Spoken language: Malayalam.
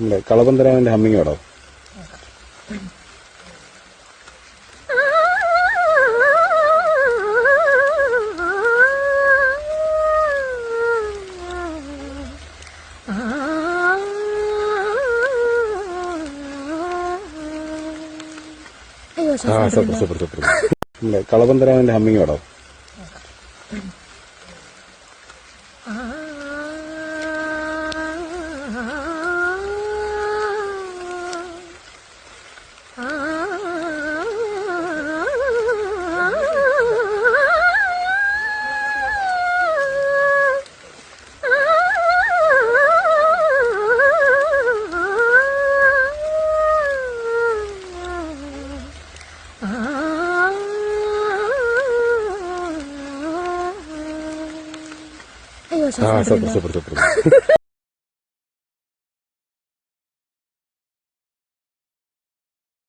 നമ്മുടെ കളപന്തരാമന്റെ ഹമ്മിങ് പാടോ അയ്യോ ആ സൂപ്പർ സൂപ്പർ സൂപ്പർ കളപന്തരാമന്റെ ഹമ്മിങ് പാടോ ആ സൂപ്പർ സൂപ്പർ സൂപ്പർ